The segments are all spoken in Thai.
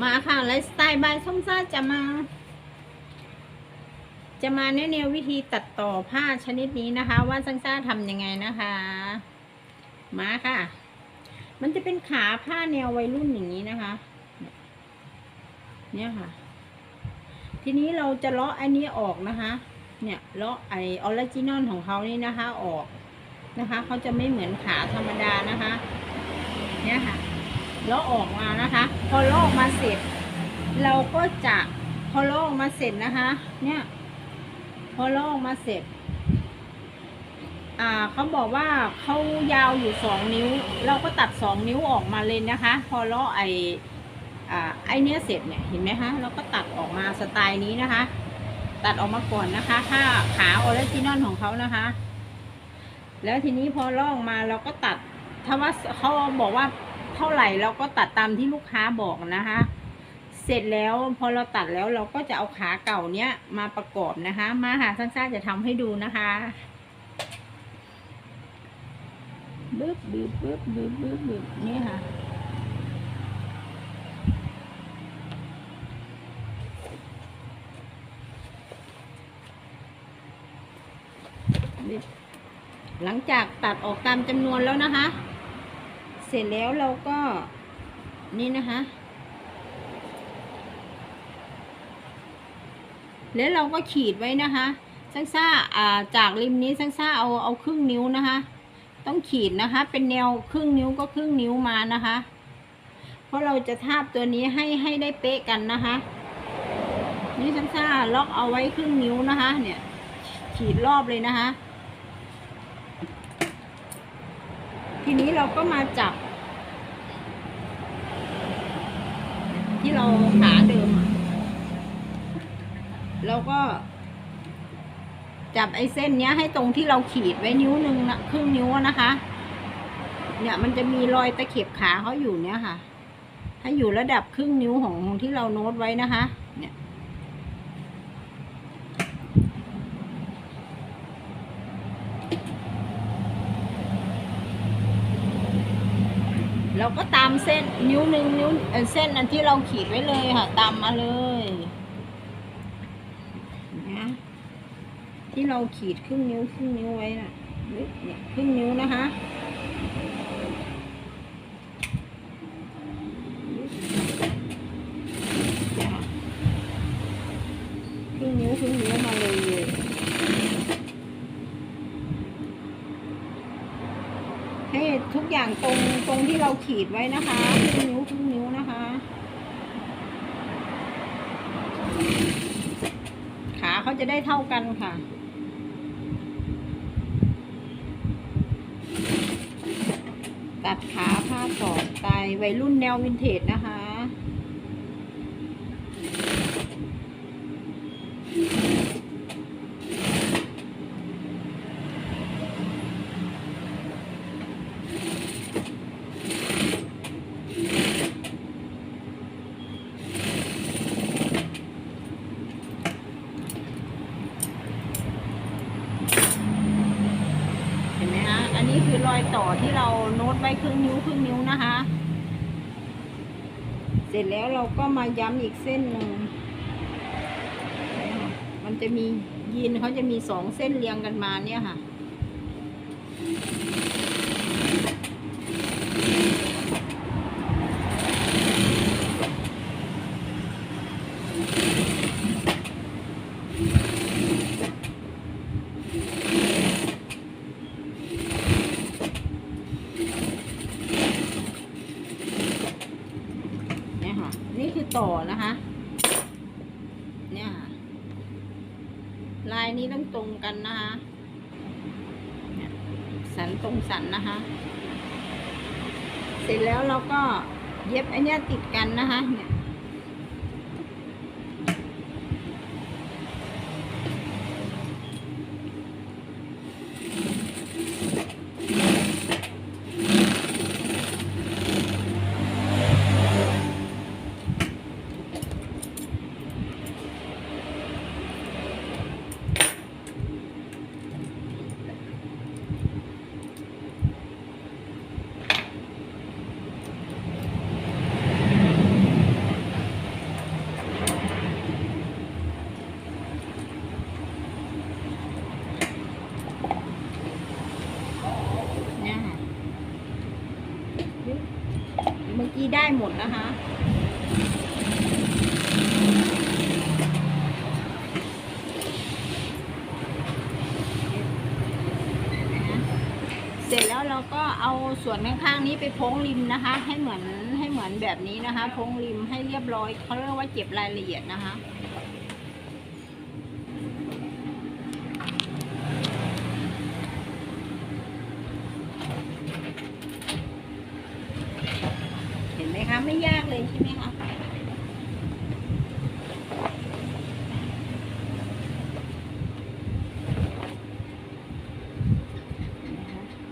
มาค่ะไลฟ์สไตล์บายส้มซ่าจะมา จะมาแนะนววิธีตัดต่อผ้าชนิดนี้นะคะ ว่าส้มซ่าทำยังไงนะคะ มาค่ะ มันจะเป็นขาผ้าแนววัยรุ่นอย่างนี้นะคะ เนี่ยค่ะ ทีนี้เราจะเลาะอันนี้ออกนะคะ เนี่ยเลาะไอออริจินอลของเขานี่นะคะ ออกนะคะเขาจะไม่เหมือนขาธรรมดานะคะ เนี่ยค่ะ เลาะออกมานะคะ พอลอกมาเสร็จ เราก็จะพอลอกมาเสร็จนะคะ เนี่ย พอลอกมาเสร็จ อ่าเขาบอกว่าเขายาวอยู่สองนิ้ว เราก็ตัดสองนิ้วออกมาเลยนะคะ พอเลาะไออ่าไอเนี้ยเสร็จเนี่ยเห็นไหมคะเราก็ตัดออกมาสไตล์นี้นะคะ ตัดออกมาก่อนนะคะ ถ้าขาออริจินอลของเขานะคะ แล้วทีนี้พอลอกมาเราก็ตัดถ้าว่าเขาบอกว่า เท่าไหร่เราก็ตัดตามที่ลูกค้าบอกนะคะ เสร็จแล้วพอเราตัดแล้วเราก็จะเอาขาเก่าเนี้ยมาประกอบนะคะ มาหาสั้นๆจะทำให้ดูนะคะบึ๊บบึ๊บบึ๊บบึ๊บบึ๊บบึ๊บนี่ค่ะหลังจากตัดออกตามจำนวนแล้วนะคะ เสร็จแล้วเราก็นี่นะคะ แล้วเราก็ขีดไว้นะคะซังซ่าอ่าจากริมนี้ซังซ่าเอาเอาครึ่งนิ้วนะคะ ต้องขีดนะคะ เป็นแนวครึ่งนิ้วก็ครึ่งนิ้วมานะคะ เพราะเราจะทาบตัวนี้ให้ให้ได้เป๊ะกันนะคะ นี่ซังซ่าล็อกเอาไว้ครึ่งนิ้วนะคะ เนี่ย ขีดรอบเลยนะคะ ทีนี้เราก็มาจับ ที่เราหาเดิม แล้วก็ จับไอ้เส้นเนี้ย ให้ตรงที่เราขีดไว้นิ้วหนึ่งนะครึ่งนิ้วนะคะ เนี่ยมันจะมีรอยตะเข็บขาเขาอยู่เนี่ยค่ะ ให้อยู่ระดับครึ่งนิ้วของของที่เราโน้ตไว้นะคะ เนี่ย เราก็ตามเส้นนิ้วหนึ่งนิ้วเส้นอันที่เราขีดไว้เลยค่ะ ตามมาเลยนะที่เราขีดครึ่งนิ้วครึ่งนิ้วไว้น่ะเนี่ยครึ่งนิ้วนะคะเนี่ยค่ะครึ่งนิ้วครึ่งนิ้วมาเลย ให้ทุกอย่างตรงตรงที่เราขีดไว้นะคะคลึงนิ้วคลึงนิ้วนะคะขาเขาจะได้เท่ากันค่ะตัดขาผ้าสอดไตวัยรุ่นแนววินเทจนะคะ เห็นไหมคะ อยต่อที่เราโน้ตไว้ครึ่งนิ้วครึ่งนิ้วนะคะ เสร็จแล้วเราก็มาย้ำอีกเส้นหนึ่งมันจะมียีนเขาจะมีสองเส้นเรียงกันมาเนี่ยค่ะ เนี่ยค่ะ นี่คือ ต่อนะคะ เนี่ยลายนี้ต้องตรงกันนะคะสันตรงสันนะคะ เสร็จแล้วเราก็เย็บไอเนี้ยติดกันนะคะเนี่ย เเมื่อกี้ ได้หมดนะคะเสร็จแล้วเราก็เอาส่วนข้างๆนี้ไปโพ้งริมนะคะ ให้เหมือนให้เหมือนแบบนี้นะคะโพ้งริมให้เรียบร้อยเขาเรียกว่าเก็บรายละเอียดนะคะ ไม่ยากเลยใช่ไหมคะ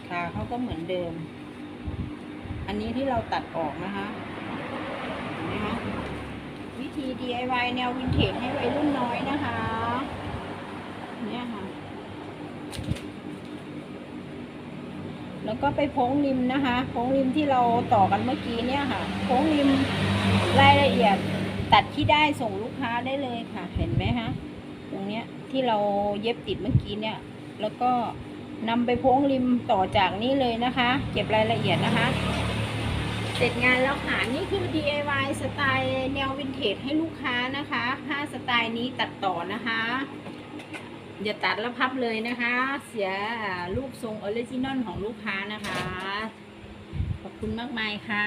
ขาเขาก็เหมือนเดิม อันนี้ที่เราตัดออกนะคะนไหมคะวิธี DIY แนววินเทจให้วัยรุ่นน้อยนะคะ เนี่ยค่ะ แล้วก็ไปโพ้งริมนะคะโพ้งริมที่เราต่อกันเมื่อกี้เนี่ยค่ะโพ้งริมรายละเอียดตัดที่ได้ส่งลูกค้าได้เลยค่ะ เห็นไหมคะตรงเนี้ยที่เราเย็บติดเมื่อกี้เนี่ย แล้วก็นำไปโพ้งริมต่อจากนี้เลยนะคะ เก็บรายละเอียดนะคะ เสร็จงานแล้วค่ะนี่คือ DIY สไตล์แนววินเทจให้ลูกค้านะคะห้าสไตล์นี้ตัดต่อนะคะ อย่าตัดแล้วพับเลยนะคะ เสียรูปทรงออริจินอลของลูกค้านะคะ ขอบคุณมากมายค่ะ